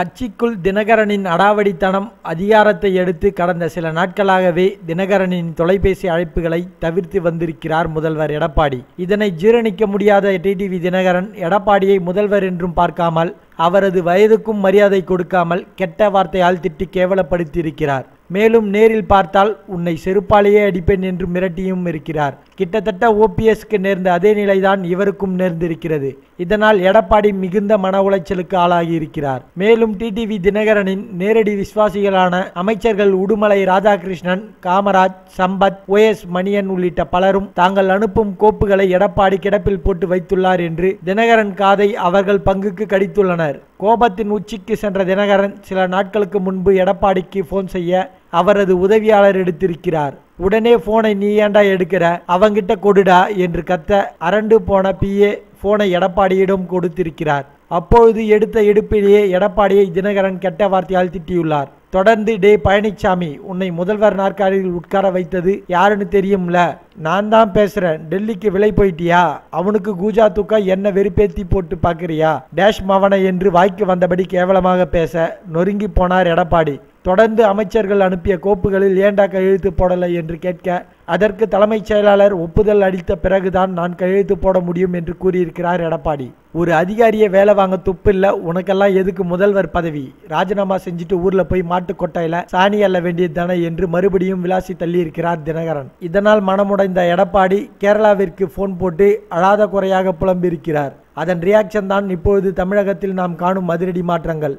கட்சிக்குள் தினகரனின் அடாவடித்தனம் அதிகாரத்தை எடுத்து கடந்த சில நாட்களாகவே தினகரனின் தொலைபேசி அழைப்புகளை தவிர்த்து வந்திருக்கிறார் முதல்வர் எடப்பாடி. இதனை ஜீரணிக்க முடியாத டிடிவி தினகரன் எடப்பாடியை முதல்வர் என்றும் பார்க்காமல் அவரது வயதுக்கும் மரியாதை கொடுக்காமல் கெட்ட வார்த்தையால் திட்டி கேவலப்படுத்தியிருக்கிறார். மேலும் நேரில் பார்த்தால் உன்னை செருப்பாலேயே அடிப்பேன் என்று மிரட்டியும் இருக்கிறார். கிட்டத்தட்ட ஓபிஎஸ்க்கு நேர்ந்த அதே நிலைதான் இவருக்கும் நேர்ந்திருக்கிறது. இதனால் எடப்பாடி மிகுந்த மன உளைச்சலுக்கு ஆளாகி இருக்கிறார். மேலும் டிடிவி தினகரனின் நேரடி விசுவாசிகளான அமைச்சர்கள் உடுமலை ராதாகிருஷ்ணன் காமராஜ் சம்பத் ஓஎஸ் மணியன் உள்ளிட்ட பலரும் தாங்கள் அனுப்பும் கோப்புகளை எடப்பாடி கிடப்பில் போட்டு வைத்துள்ளார் என்று தினகரன் காதை அவர்கள் பங்குக்கு கடித்துள்ளனர். கோபத்தின் உச்சிக்கு சென்ற தினகரன் சில நாட்களுக்கு முன்பு எடப்பாடிக்கு போன் செய்ய அவரது உதவியாளர் எடுத்திருக்கிறார். உடனே போனை நீ ஏன்டா எடுக்கிற? அவங்கிட்ட கொடுடா என்று கத்த அரண்டு போன பிஏ போனை எடப்பாடியிடம் கொடுத்திருக்கிறார். அப்பொழுது எடுத்த எடுப்பிலேயே எடப்பாடியை தினகரன் கெட்ட வார்த்தையால் திட்டியுள்ளார். தொடர்ந்து டே பழனிசாமி உன்னை முதல்வர் நாற்காலியில் உட்கார வைத்தது யாருன்னு தெரியும்ல? நான் தான் பேசுறேன். டெல்லிக்கு விலை போயிட்டியா? அவனுக்கு கூஜா தூக்கா என்ன வெறுப்பேத்தி போட்டு பார்க்குறியா டேஷ் மவனை என்று வாய்க்கு வந்தபடி கேவலமாக பேச நொறுங்கி போனார் எடப்பாடி. தொடர்ந்து அமைச்சர்கள் அனுப்பிய கோப்புகளில் ஏண்டா கையெழுத்து போடலை என்று கேட்க அதற்கு தலைமைச் செயலாளர் ஒப்புதல் அளித்த பிறகுதான் நான் கையெழுத்து போட முடியும் என்று கூறியிருக்கிறார் எடப்பாடி. ஒரு அதிகாரியை வேலை வாங்க துப்பில்ல உனக்கெல்லாம் எதுக்கு முதல்வர் பதவி? ராஜினாமா செஞ்சுட்டு ஊர்ல போய் மாட்டு கொட்டையில சாணி அள்ள வேண்டியது தானே என்று மறுபடியும் விளாசி தள்ளியிருக்கிறார் தினகரன். இதனால் மனமுடைந்த எடப்பாடி கேரளாவிற்கு போன் போட்டு அழாத குறையாக புலம்பியிருக்கிறார். அதன் ரியாக்ஷன் தான் இப்பொழுது தமிழகத்தில் நாம் காணும் அதிரடி மாற்றங்கள்.